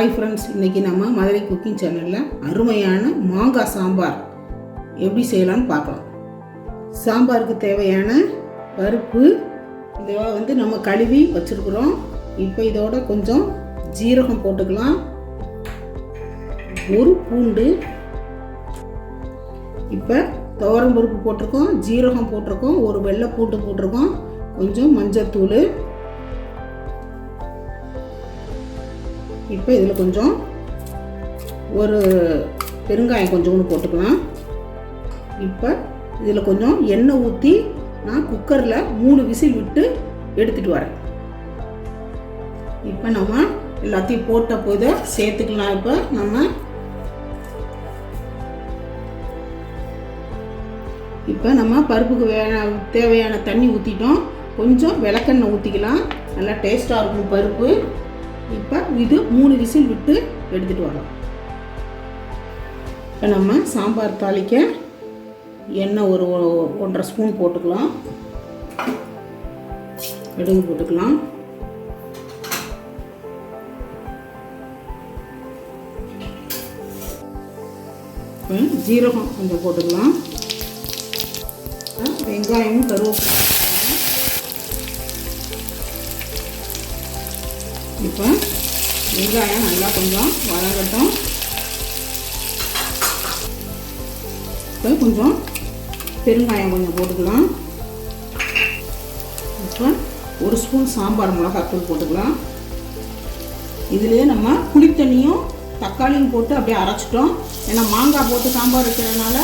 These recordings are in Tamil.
ஹாய் ஃப்ரெண்ட்ஸ் இன்றைக்கி நம்ம மதுரை குக்கிங் சேனலில் அருமையான மாங்காய் சாம்பார். எப்படி செய்யலாம்னு பார்க்கலாம். சாம்பாருக்கு தேவையான பருப்பு இதை வந்து நம்ம கழுவி வச்சுருக்குறோம். இப்போ இதோட கொஞ்சம் ஜீரகம் போட்டுக்கலாம். ஒரு பூண்டு. இப்போ துவரம் பருப்பு போட்டிருக்கோம் ஜீரகம் போட்டிருக்கோம் ஒரு வெள்ளை பூண்டு போட்டிருக்கோம் கொஞ்சம் மஞ்சத்தூள். இப்போ இதில் கொஞ்சம் ஒரு பெருங்காயம் கொஞ்சோண்டு போட்டுக்கலாம். இப்போ இதில் கொஞ்சம் எண்ணெய் ஊற்றி நான் குக்கரில் மூணு விசில் விட்டு எடுத்துகிட்டு வரேன். இப்போ நம்ம எல்லாத்தையும் போட்ட போது சேர்த்துக்கலாம் இப்போ நம்ம. இப்போ நம்ம பருப்புக்கு வே தேவையான தண்ணி ஊற்றிட்டோம் கொஞ்சம் விளக்கெண்ணெய் ஊற்றிக்கலாம் நல்லா டேஸ்ட்டாக இருக்கும் பருப்பு. இப்போ இது மூணு விசில் விட்டு எடுத்துகிட்டு வரலாம் இப்போ நம்ம சாம்பார் தாளிக்க எண்ணெய் ஒரு ஒன்றரை ஸ்பூன் போட்டுக்கலாம். கடுகு போட்டுக்கலாம். ஜீரகம் கொஞ்சம் போட்டுக்கலாம். வெங்காயமும் கருவேப்பிலை இப்போ வெங்காயம் நல்லா கொஞ்சம் வதங்கட்டும். இப்போ கொஞ்சம் பெருங்காயம் கொஞ்சம் போட்டுக்கலாம். இப்போ ஒரு ஸ்பூன் சாம்பார் மிளகாத்தூள் போட்டுக்கலாம். இதுலேயே நம்ம புளித்தண்ணியும் தக்காளியும் போட்டு அப்படியே அரைச்சிட்டோம். ஏன்னா மாங்காய் போட்டு சாம்பார் வைக்கிறதுனால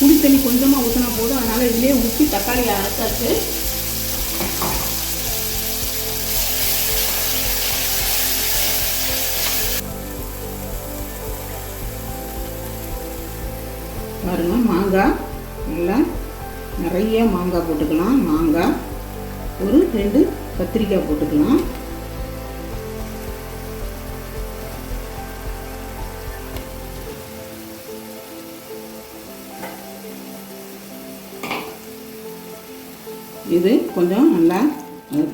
புளித்தண்ணி கொஞ்சமாக ஊற்றினா போதும். அதனால் இதிலே ஊற்றி தக்காளியை அரைச்சாச்சு. பாருங்கள் மாங்காய் நல்லா நிறைய மாங்காய் போட்டுக்கலாம். மாங்காய் ஒரு ரெண்டு கத்திரிக்காய் போட்டுக்கலாம். இது கொஞ்சம் நல்லா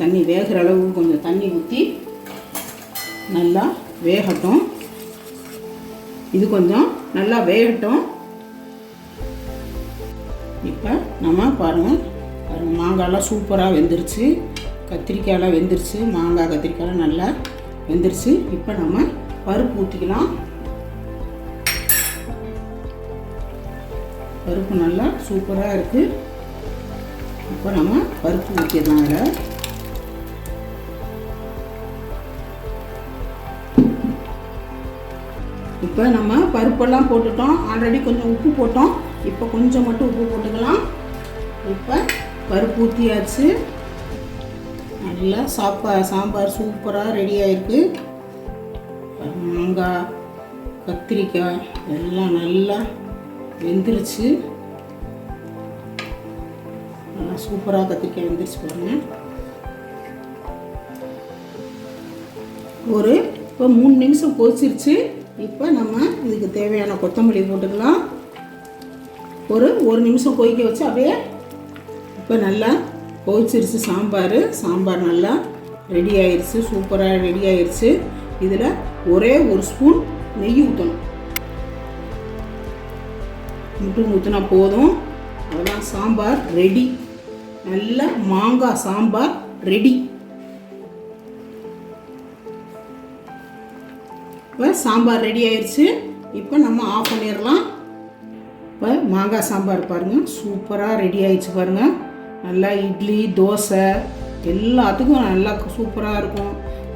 தண்ணி வேகிற அளவு கொஞ்சம் தண்ணி ஊற்றி நல்லா வேகட்டும். இது கொஞ்சம் நல்லா வேகட்டும். இப்போ நம்ம பாருங்கள் பாருங்கள் மாங்காய்லாம் சூப்பராக வெந்துருச்சு. கத்திரிக்காயெல்லாம் வெந்துருச்சு. மாங்காய் கத்திரிக்காயெல்லாம் நல்லா வெந்துருச்சு. இப்போ நம்ம பருப்பு ஊற்றிக்கலாம் பருப்பு நல்லா சூப்பராக இருக்குது இப்போ நம்ம பருப்பு ஊற்றிடலாம் இதில் இப்போ நம்ம பருப்பெல்லாம் போட்டுட்டோம். ஆல்ரெடி கொஞ்சம் உப்பு போட்டோம். இப்போ கொஞ்சம் மட்டும் உப்பு போட்டுக்கலாம். இப்போ பருப்பு ஊற்றியாச்சு நல்லா சாப்பா சாம்பார் சூப்பராக ரெடி ஆயிருக்கு. மாங்காய் கத்திரிக்காய் எல்லாம் நல்லா வெந்துருச்சு. நல்லா சூப்பராக கத்திரிக்காய் வெந்துருச்சு பாருங்க. ஒரு இப்போ மூணு நிமிஷம் கொதிச்சிருச்சு. இப்போ நம்ம இதுக்கு தேவையான கொத்தமல்லி போட்டுக்கலாம். ஒரு ஒரு நிமிஷம் கொதிக்க வச்சு அப்படியே இப்போ நல்லா கொதிச்சிருச்சு சாம்பார் சாம்பார் நல்லா ரெடி ஆயிடுச்சு சூப்பராக ரெடி ஆயிடுச்சு இதில் ஒரே ஒரு ஸ்பூன் நெய் ஊற்றணும் முட்டும் ஊற்றினா போதும். அதெல்லாம் சாம்பார் ரெடி நல்ல மாங்காய் சாம்பார் ரெடி இப்போ சாம்பார் ரெடி ஆயிடுச்சு இப்போ நம்ம ஆஃப் பண்ணிடலாம். இப்போ மாங்காய் சாம்பார் பாருங்கள் சூப்பராக ரெடி ஆயிடுச்சு பாருங்கள் நல்லா இட்லி தோசை எல்லாத்துக்கும் நல்லா சூப்பராக இருக்கும்.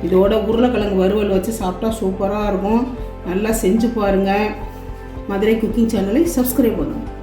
இதோட உருளைக்கிழங்கு வறுவல் வச்சு சாப்பிட்டா சூப்பராக இருக்கும். நல்லா செஞ்சு பாருங்கள் மதுரை குக்கிங் சேனலை சப்ஸ்கிரைப் பண்ணுங்கள்